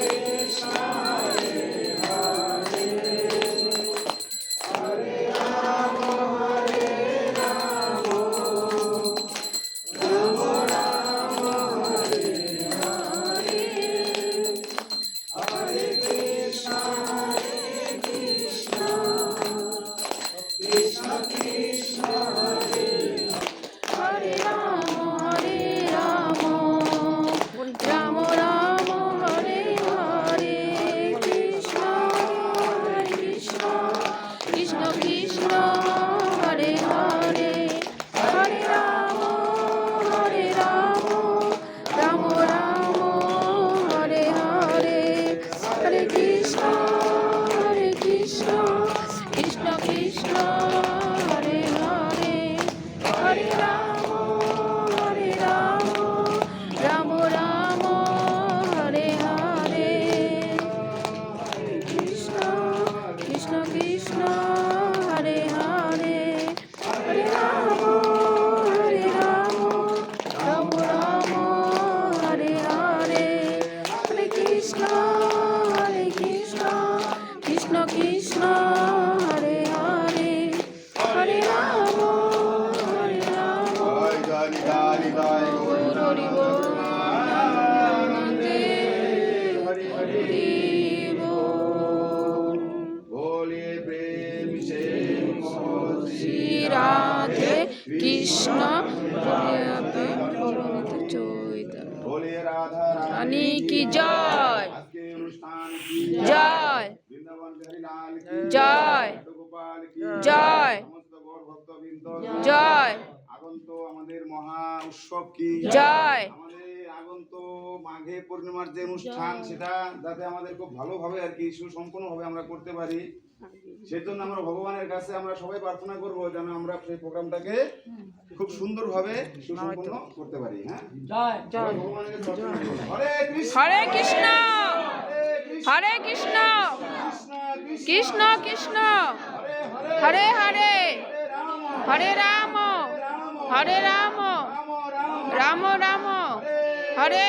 হরে কৃষ্ণ রানী কি জয়? জয়। জয়। জয়। জয়। আগন্ত আমাদের মহা উৎসব কি? জয়। মাঘে পূর্ণিমার যে অনুষ্ঠান সেটা যাতে আমাদের খুব ভালোভাবে আর কি সুসম্পন্নভাবে আমরা করতে পারি। সেজন্য আমরা ভগবানের কাছে আমরা সবাই প্রার্থনা করব যেন আমরা সেই প্রোগ্রামটাকে খুব সুন্দরভাবে সুসম্পন্ন করতে পারি হ্যাঁ। হরে কৃষ্ণ হরে কৃষ্ণ! হরে কৃষ্ণ! হরে কৃষ্ণ! কৃষ্ণ হরে হরে! হরে রাম! হরে রাম! রাম! রাম! রাম রাম! হরে